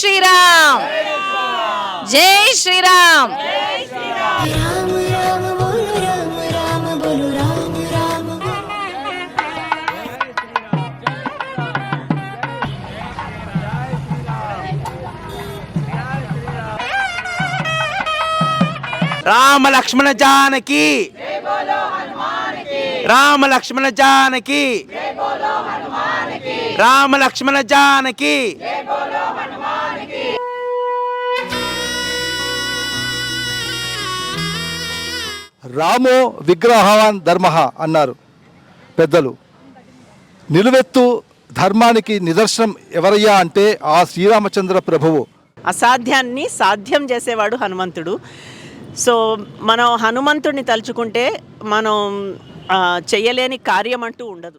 శ్రీరామ్. జై శ్రీరామ్. రామ లక్ష్మణ జానకి రామ లక్ష్మణ జానకి. రామ లక్ష్మణ జానకి. రామో విగ్రహవాన్ ధర్మ అన్నారు పెద్దలు. నిలువెత్తు ధర్మానికి నిదర్శనం ఎవరయ్యా అంటే ఆ శ్రీరామచంద్ర ప్రభువు. అసాధ్యాన్ని సాధ్యం చేసేవాడు హనుమంతుడు. సో మనం హనుమంతుడిని తలుచుకుంటే మనం చేయలేని చెయ్యలేని కార్యం అంటూ ఉండదు.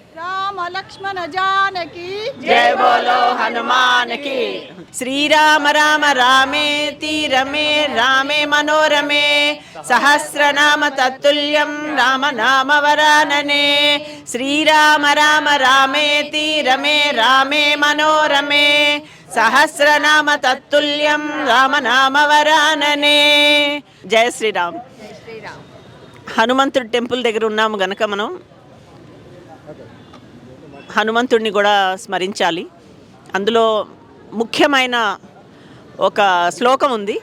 లక్ష్మణ జానకి జయ బోలో హనుమాన్కి శ్రీరామ రామ రామేతి రమే రామే మనోరమే సహస్రనామ తత్తుల్యం రామ నామ వరాననే. శ్రీరామ రామ రామేతి రమే రామే మనోరమే సహస్రనామ తత్తుల్యం రామ నామ వరాననే. జయ శ్రీరామ్. హనుమంతుడి టెంపుల్ దగ్గర ఉన్నాము గనక మనం. హనుమంతుడిని కూడా స్మరించాలి. అందులో ముఖ్యమైన ఒక శ్లోకం ఉంది.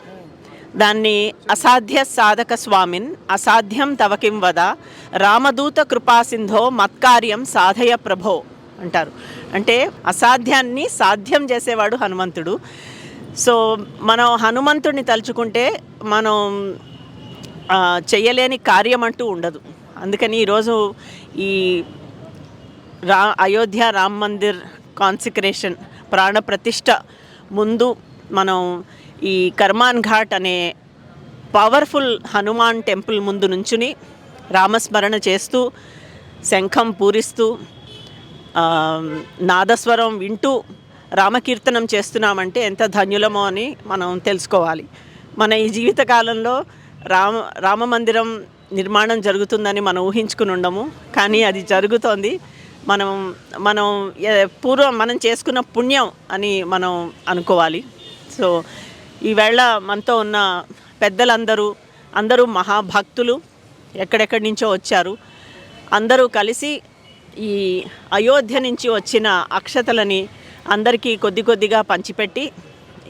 దాన్ని అసాధ్య సాధక స్వామిన్ అసాధ్యం తవకిం వద రామదూత కృపాసింధో మత్కార్యం సాధయ ప్రభో అంటారు. అంటే అసాధ్యాన్ని సాధ్యం చేసేవాడు హనుమంతుడు. సో మనం హనుమంతుడిని తలుచుకుంటే మనం చేయలేని కార్యం అంటూ ఉండదు. అందుకని ఈరోజు ఈ రా అయోధ్య రామ్ మందిర్ కాన్సిక్రేషన్ ప్రాణ ప్రతిష్ట ముందు మనం ఈ కర్మాన్ ఘాట్ అనే పవర్ఫుల్ హనుమాన్ టెంపుల్ ముందు నుంచుని రామస్మరణ చేస్తూ శంఖం పూరిస్తూ నాదస్వరం వింటూ రామకీర్తనం చేస్తున్నామంటే ఎంత ధన్యులమో అని మనం తెలుసుకోవాలి. మన ఈ జీవితకాలంలో రామ రామ మందిరం నిర్మాణం జరుగుతుందని మనం ఊహించుకుని ఉండము కానీ అది జరుగుతోంది. మనం మనం పూర్వం మనం చేసుకున్న పుణ్యం అని మనం అనుకోవాలి. సో ఈవేళ మనతో ఉన్న పెద్దలందరూ అందరూ మహాభక్తులు ఎక్కడెక్కడి నుంచో వచ్చారు. అందరూ కలిసి ఈ అయోధ్య నుంచి వచ్చిన అక్షతలని అందరికీ కొద్ది కొద్దిగా పంచిపెట్టి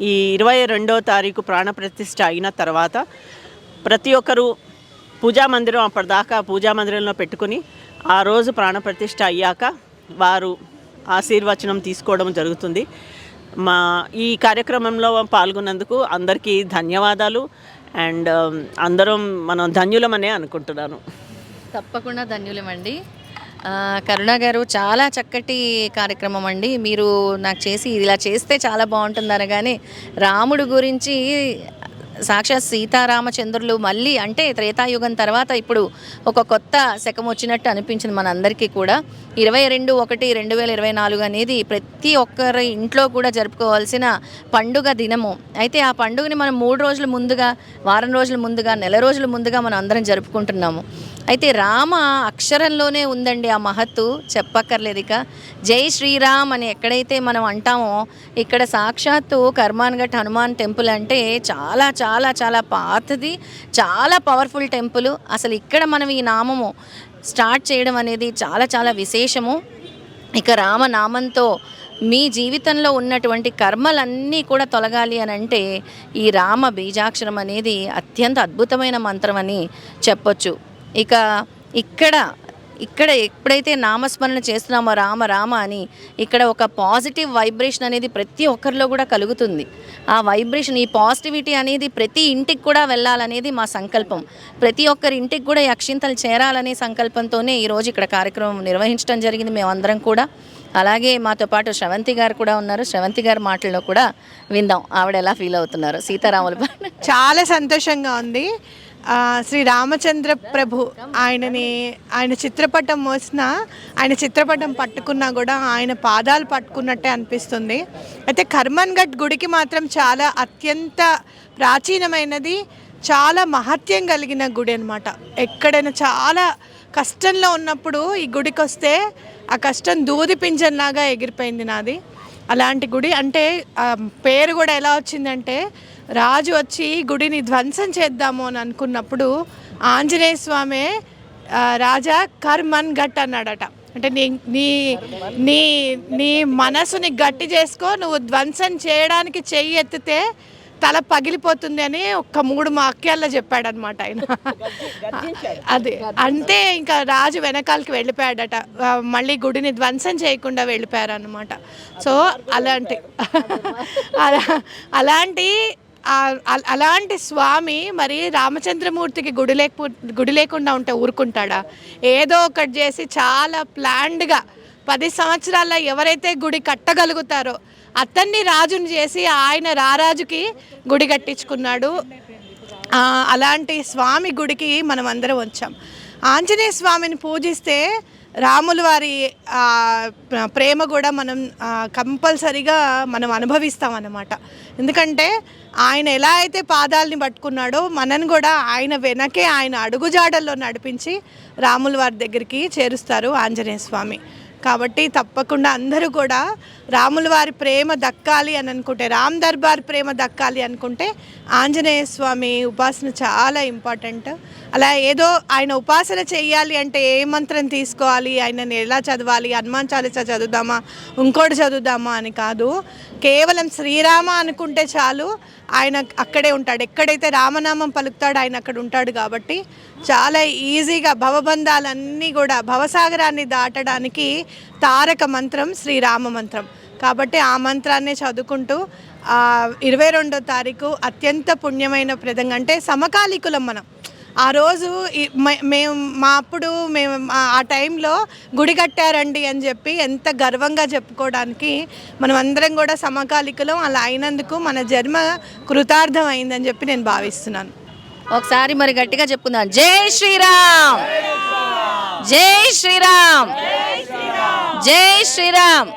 ఈ ఇరవై రెండో తారీఖు ప్రాణప్రతిష్ఠ అయిన తర్వాత ప్రతి ఒక్కరూ పూజా మందిరం అప్పటిదాకా పూజా మందిరంలో పెట్టుకుని ఆ రోజు ప్రాణప్రతిష్ఠ అయ్యాక వారు ఆశీర్వచనం తీసుకోవడం జరుగుతుంది. మా ఈ కార్యక్రమంలో పాల్గొన్నందుకు అందరికీ ధన్యవాదాలు. అండ్ um, అందరం మనం ధన్యులమనే అనుకుంటున్నాను. తప్పకుండా ధన్యులమండి. ఆ, కరుణ గారు చాలా చక్కటి కార్యక్రమం అండి. మీరు నాకు చేసి ఇలా చేస్తే చాలా బాగుంటుంది అనగానే రాముడు గురించి సాక్షాత్ సీతారామచంద్రులు మళ్ళీ అంటే త్రేతాయుగం తర్వాత ఇప్పుడు ఒక కొత్త శకం వచ్చినట్టు అనిపించింది మనందరికీ కూడా. ఇరవై రెండు ఒకటి రెండు వేల ఇరవై నాలుగు అనేది ప్రతి ఒక్కరి ఇంట్లో కూడా జరుపుకోవాల్సిన పండుగ దినము. అయితే ఆ పండుగని మనం మూడు రోజుల ముందుగా వారం రోజుల ముందుగా నెల రోజుల ముందుగా మనం అందరం జరుపుకుంటున్నాము. అయితే రామ అక్షరంలోనే ఉందండి ఆ మహత్తు చెప్పక్కర్లేదు ఇక. జై శ్రీరామ్ అని ఎక్కడైతే మనం అంటామో ఇక్కడ సాక్షాత్తు కర్మాన్ఘట్ హనుమాన్ టెంపుల్ అంటే చాలా చాలా చాలా చాలా పాతది చాలా పవర్ఫుల్ టెంపుల్ అసలు ఇక్కడ మనం ఈ నామము స్టార్ట్ చేయడం అనేది చాలా చాలా విశేషము. ఇక రామనామంతో మీ జీవితంలో ఉన్నటువంటి కర్మలన్నీ కూడా తొలగాలి అని అంటే ఈ రామ బీజాక్షరం అనేది అత్యంత అద్భుతమైన మంత్రం అని చెప్పొచ్చు. ఇక ఇక్కడ ఇక్కడ ఎప్పుడైతే నామస్మరణ చేస్తున్నామో రామ రామ అని ఇక్కడ ఒక పాజిటివ్ వైబ్రేషన్ అనేది ప్రతి ఒక్కరిలో కూడా కలుగుతుంది. ఆ వైబ్రేషన్ ఈ పాజిటివిటీ అనేది ప్రతి ఇంటికి కూడా వెళ్ళాలనేది మా సంకల్పం. ప్రతి ఒక్కరి ఇంటికి కూడా ఈ అక్షింతలు చేరాలనే సంకల్పంతోనే ఈరోజు ఇక్కడ కార్యక్రమం నిర్వహించడం జరిగింది మేమందరం కూడా. అలాగే మాతో పాటు శ్రవంతి గారు కూడా ఉన్నారు. శ్రవంతి గారి మాటల్లో కూడా విందాం. ఆవిడ ఎలా ఫీల్ అవుతున్నారు? సీతారాముల చాలా సంతోషంగా ఉంది. శ్రీ రామచంద్ర ప్రభు ఆయనని ఆయన చిత్రపటం మోసిన ఆయన చిత్రపటం పట్టుకున్నా కూడా ఆయన పాదాలు పట్టుకున్నట్టే అనిపిస్తుంది. అయితే కర్మన్ ఘట్ గుడికి మాత్రం చాలా అత్యంత ప్రాచీనమైనది చాలా మహత్యం కలిగిన గుడి అనమాట ఎక్కడైనా చాలా కష్టంలో ఉన్నప్పుడు ఈ గుడికి వస్తే ఆ కష్టం దూది పింజంలాగా ఎగిరిపోయింది నాది. అలాంటి గుడి అంటే పేరు కూడా ఎలా వచ్చిందంటే రాజు వచ్చి గుడిని ధ్వంసం చేద్దాము అని అనుకున్నప్పుడు ఆంజనేయ స్వామి రాజా కర్మన్ గట్ అన్నాడట. అంటే నీ నీ నీ నీ మనసుని గట్టి చేసుకో నువ్వు ధ్వంసం చేయడానికి చెయ్యి ఎత్తితే తల పగిలిపోతుంది అని ఒక్క మూడు వాక్యాల్లో చెప్పాడనమాట ఆయన. అదే. అంటే ఇంకా రాజు వెనకాలకి వెళ్ళిపోయాడట. మళ్ళీ గుడిని ధ్వంసం చేయకుండా వెళ్ళిపోయారు అనమాట సో అలాంటి అలా అలాంటి అలాంటి స్వామి మరి రామచంద్రమూర్తికి గుడి లేకపో గుడి లేకుండా ఉంటే ఊరుకుంటాడా? ఏదో ఒకటి చేసి చాలా ప్లాన్డ్గా పది సంవత్సరాల్లో ఎవరైతే గుడి కట్టగలుగుతారో అతన్ని రాజుని చేసి ఆయన రారాజుకి గుడి కట్టించుకున్నాడు. అలాంటి స్వామి గుడికి మనం అందరం వచ్చాం. ఆంజనేయ స్వామిని పూజిస్తే రాముల వారి ప్రేమ కూడా మనం కంపల్సరిగా మనం అనుభవిస్తాం అన్నమాట ఎందుకంటే ఆయన ఎలా అయితే పాదాలని పట్టుకున్నాడో మనని కూడా ఆయన వెనకే ఆయన అడుగుజాడల్లో నడిపించి రాముల వారి దగ్గరికి చేరుస్తారు ఆంజనేయ స్వామి. కాబట్టి తప్పకుండా అందరూ కూడా రాముల వారి ప్రేమ దక్కాలి అని అనుకుంటే రామ్ దర్బార్ ప్రేమ దక్కాలి అనుకుంటే ఆంజనేయ స్వామి ఉపాసన చాలా ఇంపార్టెంట్. అలా ఏదో ఆయన ఉపాసన చేయాలి అంటే ఏ మంత్రం తీసుకోవాలి? ఆయనని ఎలా చదవాలి? హనుమాన్ చాలీసా చదువుదామా? ఇంకోటి చదువుదామా అని కాదు. కేవలం శ్రీరామ అనుకుంటే చాలు ఆయన అక్కడే ఉంటాడు. ఎక్కడైతే రామనామం పలుకుతాడో ఆయన అక్కడ ఉంటాడు కాబట్టి చాలా ఈజీగా భవబంధాలన్నీ కూడా భవసాగరాన్ని దాటడానికి తారక మంత్రం శ్రీరామ మంత్రం. కాబట్టి ఆ మంత్రాన్ని చదువుకుంటూ ఇరవై రెండో తారీఖు అత్యంత పుణ్యమైన ప్రదంగా అంటే సమకాలీకులం మనం. ఆ రోజు మేము మా అప్పుడు మేము ఆ- టైంలో గుడి కట్టారండి అని చెప్పి ఎంత గర్వంగా చెప్పుకోవడానికి మనం అందరం కూడా సమకాలికులం అలా అయినందుకు మన జన్మ కృతార్థం అయిందని చెప్పి నేను భావిస్తున్నాను. ఒకసారి మరి గట్టిగా చెప్పుకుందాం. జై శ్రీరామ్! జై శ్రీరామ్! జై శ్రీరామ్!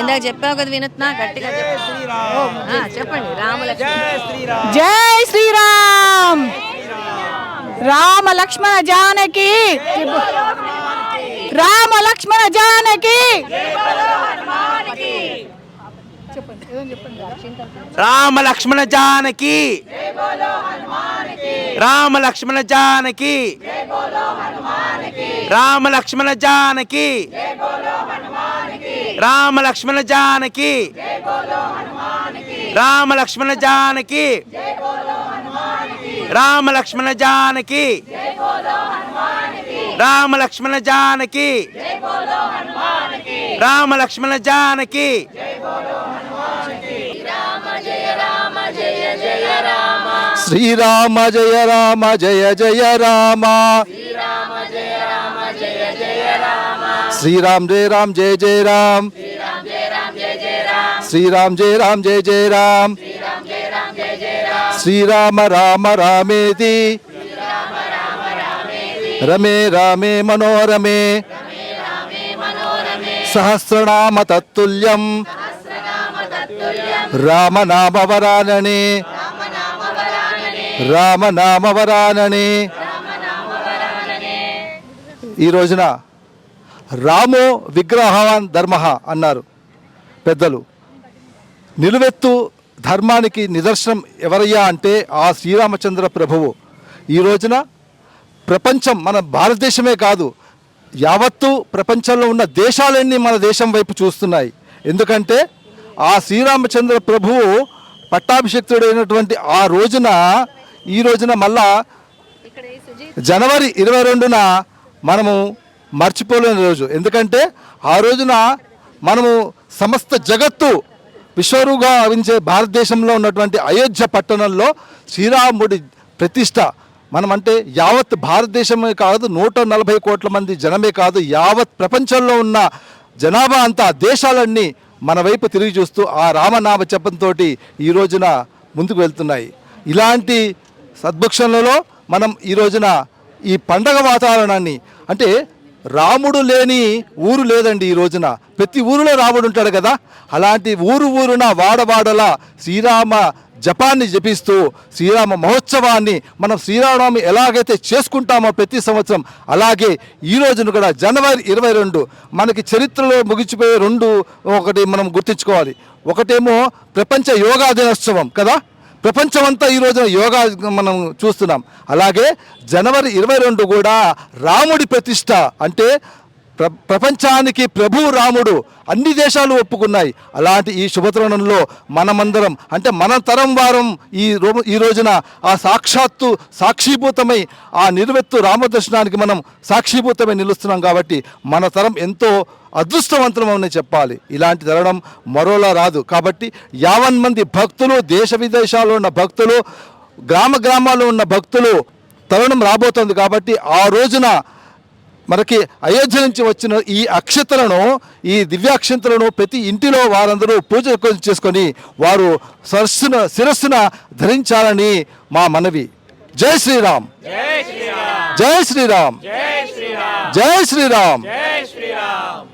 ఇందాక చెప్పావు కదా వినత్నా గట్టిగా చెప్పు. ఆ, చెప్పండి. రామలక్ష్మణ జై శ్రీరామ్! రామ లక్ష్మణ జానకి. రామ లక్ష్మణ జానకి. రామ లక్ష్మణ జానకి. రామ లక్ష్మణ జానకి. రామ లక్ష్మణ జానకి. రామ లక్ష్మణ జానకి. రామ లక్ష్మణ జానకి. రామ లక్ష్మణ జానకి. రామ లక్ష్మణ జానకి. రామ లక్ష్మణ జానకి. శ్రీరామ జయ రామ జయ జయ రామ. శ్రీరామ్ జయ రామ్ జయ జయ రామ్. శ్రీరామ్ జయ రామ్ జయ జయ రామ్. శ్రీరామ రామ రామేతి రమే రామే మనోరమే. సహస్రనామ తత్తుల్యం. రామనామవరాననే. రామనామవరాననే. ఈ రోజున రామో విగ్రహవాన్ ధర్మ అన్నారు పెద్దలు. నిలువెత్తు ధర్మానికి నిదర్శనం ఎవరయ్యా అంటే ఆ శ్రీరామచంద్ర ప్రభువు. ఈ రోజున ప్రపంచం మన భారతదేశమే కాదు యావత్తు ప్రపంచంలో ఉన్న దేశాలన్నీ మన దేశం వైపు చూస్తున్నాయి. ఎందుకంటే ఆ శ్రీరామచంద్ర ప్రభువు పట్టాభిషక్తుడైనటువంటి ఆ రోజున ఈ రోజున మళ్ళా జనవరి ఇరవై రెండున మనము మర్చిపోలేని రోజు. ఎందుకంటే ఆ రోజున మనము సమస్త జగత్తు విశ్వరుగా భావించే భారతదేశంలో ఉన్నటువంటి అయోధ్య పట్టణంలో శ్రీరాముడి ప్రతిష్ట మనమంటే యావత్ భారతదేశమే కాదు నూట నలభై కోట్ల మంది జనమే కాదు యావత్ ప్రపంచంలో ఉన్న జనాభా అంతా దేశాలన్నీ మన వైపు తిరిగి చూస్తూ ఆ రామనామ చెప్పంతో ఈ రోజున ముందుకు వెళ్తున్నాయి. ఇలాంటి సద్భక్షణలలో మనం ఈ రోజున ఈ పండగ వాతావరణాన్ని అంటే రాముడు లేని ఊరు లేదండి ఈ రోజున. ప్రతి ఊరిలో రాముడు ఉంటాడు కదా. అలాంటి ఊరు ఊరున వాడవాడల శ్రీరామ జపాన్ని జపిస్తూ శ్రీరామ మహోత్సవాన్ని మనం శ్రీరామనవమి ఎలాగైతే చేసుకుంటామో ప్రతి సంవత్సరం అలాగే ఈ రోజున కూడా జనవరి ఇరవై రెండు మనకి చరిత్రలో ముగిసిపోయే రెండు ఒకటి మనం గుర్తుంచుకోవాలి. ఒకటేమో ప్రపంచ యోగా దినోత్సవం కదా. ప్రపంచమంతా ఈ రోజున యోగా మనం చూస్తున్నాం. అలాగే జనవరి ఇరవై రెండు కూడా రాముడి ప్రతిష్ట అంటే ప్రపంచానికి ప్రభు రాముడు అన్ని దేశాలు ఒప్పుకున్నాయి. అలాంటి ఈ శుభతరుణంలో మనమందరం అంటే మన తరం వారం ఈ రో ఈ రోజున ఆ సాక్షాత్తు సాక్షిభూతమై ఆ నిర్వెత్తు రామదర్శనానికి మనం సాక్షిభూతమై నిలుస్తున్నాం కాబట్టి మన తరం ఎంతో అదృష్టవంతమని చెప్పాలి. ఇలాంటి తరడం మరోలా రాదు. కాబట్టి యావన్ మంది భక్తులు దేశ విదేశాల్లో ఉన్న భక్తులు గ్రామ గ్రామాల్లో ఉన్న భక్తులు తరుణం రాబోతోంది కాబట్టి ఆ రోజున మనకి అయోధ్య నుంచి వచ్చిన ఈ అక్షతలను ఈ దివ్యాక్షంతలను ప్రతి ఇంటిలో వారందరూ పూజ చేసుకొని వారు సరస్సున శిరస్సున ధరించాలని మా మనవి. జై శ్రీరామ్. జై శ్రీరామ్. జై శ్రీరామ్. జై శ్రీరామ్.